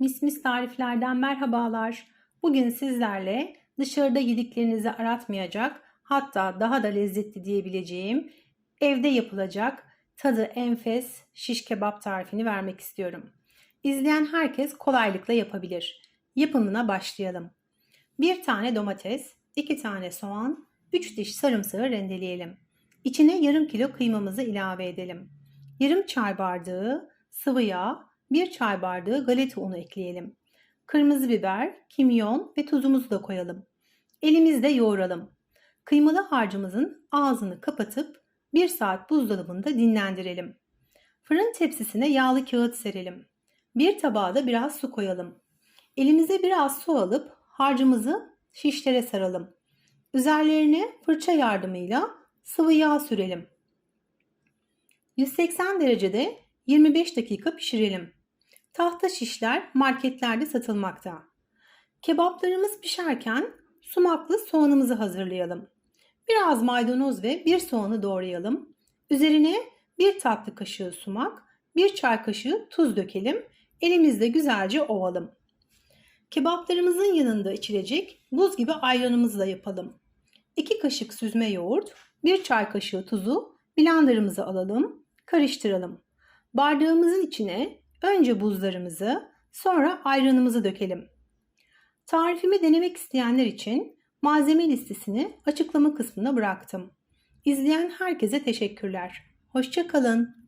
Mis mis tariflerden merhabalar. Bugün sizlerle dışarıda yediklerinizi aratmayacak, hatta daha da lezzetli diyebileceğim evde yapılacak tadı enfes şiş kebap tarifini vermek istiyorum. İzleyen herkes kolaylıkla yapabilir. Yapımına başlayalım. Bir tane domates, iki tane soğan, 3 diş sarımsağı rendeleyelim. İçine yarım kilo kıymamızı ilave edelim. Yarım çay bardağı sıvı yağ, 1 çay bardağı galeta unu ekleyelim. Kırmızı biber, kimyon ve tuzumuzu da koyalım. Elimizde yoğuralım. Kıymalı harcımızın ağzını kapatıp 1 saat buzdolabında dinlendirelim. Fırın tepsisine yağlı kağıt serelim. Bir tabağa da biraz su koyalım. Elimize biraz su alıp harcımızı şişlere saralım. Üzerlerine fırça yardımıyla sıvı yağ sürelim. 180 derecede 25 dakika pişirelim. Tahta şişler marketlerde satılmakta. Kebaplarımız pişerken sumaklı soğanımızı hazırlayalım. Biraz maydanoz ve bir soğanı doğrayalım. Üzerine bir tatlı kaşığı sumak, bir çay kaşığı tuz dökelim. Elimizde güzelce ovalım. Kebaplarımızın yanında içilecek buz gibi ayranımızı da yapalım. 2 kaşık süzme yoğurt, 1 çay kaşığı tuzu blenderımıza alalım, karıştıralım. Bardağımızın içine önce buzlarımızı, sonra ayranımızı dökelim. Tarifimi denemek isteyenler için malzeme listesini açıklama kısmına bıraktım. İzleyen herkese teşekkürler. Hoşçakalın.